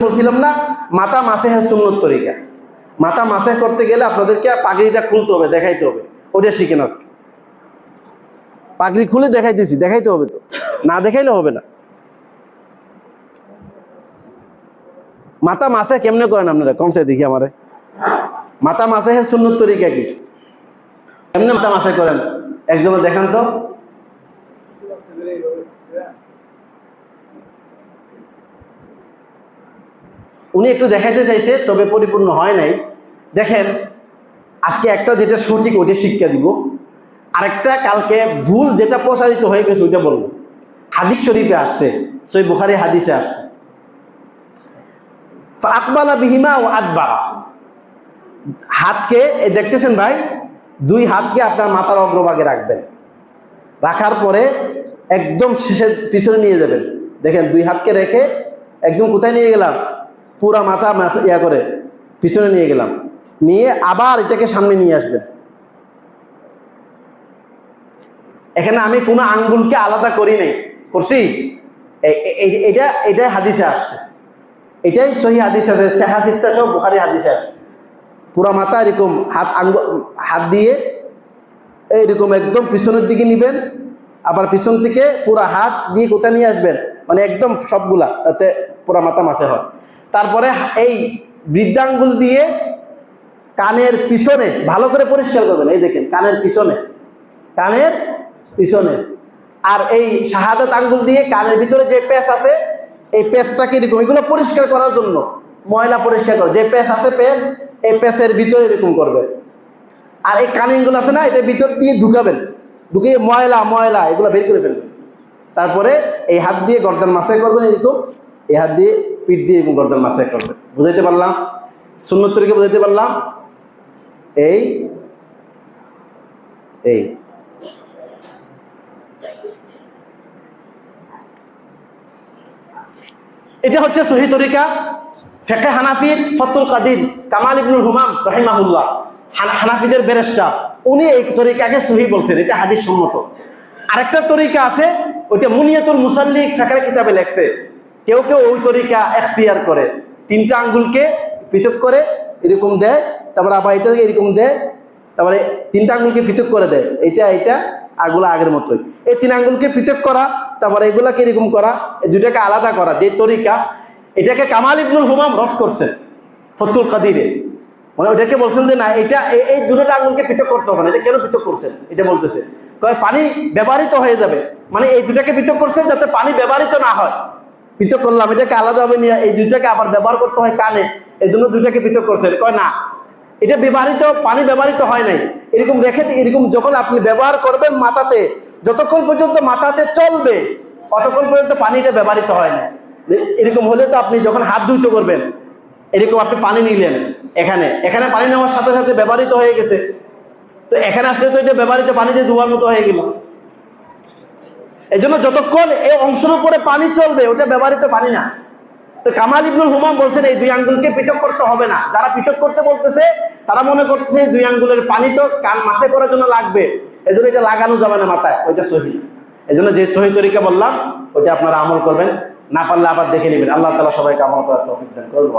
বলছিলাম না মাথা মাসেহের সুন্নত তরিকা। মাথা মাসে করতে গেলে আপনাদেরকে পাগড়িটা খুলতে হবে, দেখাইতে হবে। ওটা শিখেন আজকে। পাগড়ি খুলে দেখাইতেছি, দেখাইতে হবে তো। না দেখাইলে হবে না। মাথা মাসে কেমনে করেন আপনারা? কমসে দেখি আমারে। মাথা মাসেহের সুন্নত তরিকা কি? কেমনে মাথা মাসে করেন? একজনে দেখান তো। উনি একটু দেখাইতে চাইছে, তবে পরিপূর্ণ হয় নাই। দেখেন, আজকে একটা যেটা সঠিক ওইটা শিক্ষা দিব। আরেকটা কালকে ভুল যেটা প্রসারিত হয়ে গেছে ওইটা বলব। হাদিস শরীফে আসছে, সই বুখারি হাদিসে আসছে। আকবালা বিহিমা ও আদবা হাতকে দেখতেছেন ভাই, দুই হাতকে আপনার মাথার অগ্রভাগে রাখবেন। রাখার পরে একদম শেষের পিছনে নিয়ে যাবেন। দেখেন, দুই হাতকে রেখে একদম কোথায় নিয়ে গেলাম? পুরা মাথা ইয়া করে, পিছনে নিয়ে গেলাম। নিয়ে আবার এটাকে সামনে নিয়ে আসবেন এখানে আমি কোনো আঙ্গুলকে আলাদা করি নাই। করছি? এটা এটাই হাদিসে আসছে। এটাই সহি হাদিসে আছে সেহাসিত্তা সহ বুখারি হাদিসে আসছে। পুরা মাথা এরকম হাত আঙ্গুল হাত দিয়ে এইরকম একদম পিছনের দিকে নিবেন, আবার পিছন থেকে পুরা হাত দিয়ে কোথায় নিয়ে আসবেন? মানে একদম সবগুলা, তাতে পুরা মাথা মাছে হয়। তারপরে এই বৃদ্ধাঙ্গুল দিয়ে কানের পিছনে, ভালো করে পরিষ্কার করবেন, এই দেখেন, কানের পিছনে কানের পিছনে। আর এই শাহাদাত আঙ্গুল দিয়ে কানের ভিতরে যে পেঁচ আছে, এই পেঁচটাকে এরকম, এগুলো পরিষ্কার করার জন্য ময়লা পরিষ্কার করে। যে পেঁচ আছে পেঁচ, এই পেঁচের ভিতরে এরকম করবেন। আর এই কানিংগুলো আছে না, এটা ভিতর দিয়ে ঢুকাবেন। ঢুকিয়ে ময়লা ময়লা, এগুলো বের করে ফেলবেন। তারপরে এই হাত দিয়ে গর্দান মাসাই করবেন এরকম। এই হাত দিয়ে পিঠ দিয়ে এরকম গর্দান মাসাই করবেন বুঝাইতে পারলাম? সুন্নত তরিকে বুঝাইতে পারলাম? এই এই। এটা হচ্ছে সহি তরিকা ফেকে হানাফির ফতুল কাদির কামাল ইবনুল হুমাম রহিমাহুল্লাহ। হানাফিদের বেরেস্টা উনি এই তরিকাকে সহি বলছেন, এটা হাদিস সম্মত। আরেকটা তরিকা আছে, ওইটা মুনিয়াতুল মুসাল্লিক ফেকার কিতাবে লেখছে। কেউ কেউ ওই তরিকা এখতিয়ার করে। তিনটা আঙ্গুলকে পৃথক করে, এরকম দেয়, তারপরে আবার এটা এরকম দেয়, তারপরে তিনটা আঙ্গুলকে পৃথক করে দেয়। এটা এটা আগুলো আগের মতোই। এই তিন আঙ্গুলকে পৃথক করা, তারপরে এগুলাকে এরকম করা, এই দুটাকে আলাদা করা, যে তরিকা, এটাকে কামাল ইবনুল হুমাম রদ করছেন ফতুল কাদিরে। মানে ওটাকে বলছেন যে, না, এটা এই- এই দুটো আঙ্গুলকে পৃথক করতে হবে না, এটা কেন পৃথক করছেন? এটা বলতেছে। কয়, পানি ব্যবহৃত হয়ে যাবে। মানে এই দুটাকে পৃথক করছে যাতে পানি ব্যবহৃত না হয়। পৃথক করলাম, এটাকে আলাদাভাবে নিয়ে এই দুইটাকে আবার ব্যবহার করতে হয় কানে এই জন্য দুইটাকে পৃথক করছেন কয় না? এটা ব্যবহৃত, পানি ব্যবহৃত হয় নাই। এরকম রেখে এরকম যখন আপনি ব্যবহার করবেন মাথাতে, যতক্ষণ পর্যন্ত মাথাতে চলবে, অতক্ষণ পর্যন্ত পানিটা ব্যবহৃত হয় না এরকম হলে তো আপনি যখন হাত ধুইতে করবেন, এরকম আপনি পানি নিলেন এখানে। এখানে পানি নেওয়ার সাথে সাথে ব্যবহৃত হয়ে গেছে। তো এখানে আসলে তো এটা ব্যবহৃত পানি দিয়ে ধোয়ার মতো হয়ে গেল। এই জন্য যতক্ষণ এই অংশের উপরে পানি চলবে, ওটা ব্যবহৃত পানি না। তো কামাল ইবনুল হুমাম বলছেন, এই দুই আঙ্গুলকে পৃথক করতে হবে না। যারা পৃথক করতে বলতেছে, তারা মনে করতেছে দুই আঙ্গুলের পানি তো কান মাসে করার জন্য লাগবে। এই জন্য এটা লাগানো যাবে না মাথায়, ওইটা সহি। এই জন্য যে সহি তরিকা বললাম, ওইটা আপনারা আমল করবেন। না পারলে আবার দেখে নেবেন। আল্লাহ তালা সবাইকে আমল করার তৌফিক দান করব